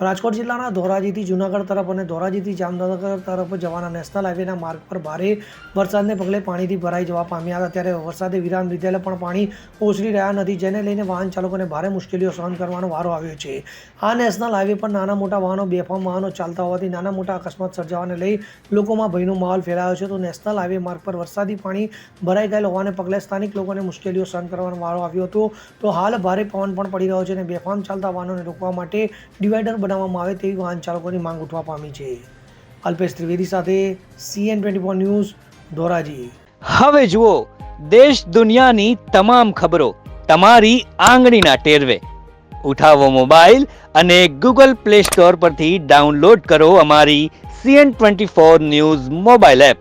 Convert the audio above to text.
રાજકોટ જિલ્લાના ધોરાજીથી જૂનાગઢ તરફ અને ધોરાજીથી જામનગર તરફ જવાના નેશનલ હાઈવેના માર્ગ પર ભારે વરસાદને પગલે પાણીથી ભરાઈ જવા પામ્યા હતા. ત્યારે વરસાદે વિરામ લીધેલા પણ પાણી ઓસરી રહ્યા નથી. જેને લઈને વાહન ચાલકોને ભારે મુશ્કેલીઓ સહન કરવાનો વારો આવ્યો છે. આ નેશનલ હાઈવે પર નાના મોટા વાહનો, બેફામ વાહનો ચાલતા હોવાથી નાના મોટા અકસ્માત સર્જાવાને લઈ લોકોમાં ભયનો માહોલ ફેલાયો છે. તો નેશનલ હાઈવે માર્ગ પર વરસાદી પાણી ભરાઈ ગયેલ હોવાને પગલે સ્થાનિક લોકોને મુશ્કેલીઓ સહન કરવાનો વારો આવ્યો હતો. તો હાલ ભારે પવન પણ પડી રહ્યો છે અને બેફામ ચાલતા વાહનોને રોકવા માટે ડિવાઈડર બનાવવામાં આવે તેવી વાહન ચાલકોની માંગ ઉઠવા પામી છે. અલ્પેશ ત્રિવેદી સાથે CN twenty four news, Dhoraji. હવે જુઓ, દેશ દુનિયાની તમામ ખબરો તમારી આંગળીના ટેરવે. ઉઠાવો મોબાઈલ અને ગૂગલ પ્લે સ્ટોર પરથી ડાઉનલોડ કરો અમારી CN twenty four news mobile app.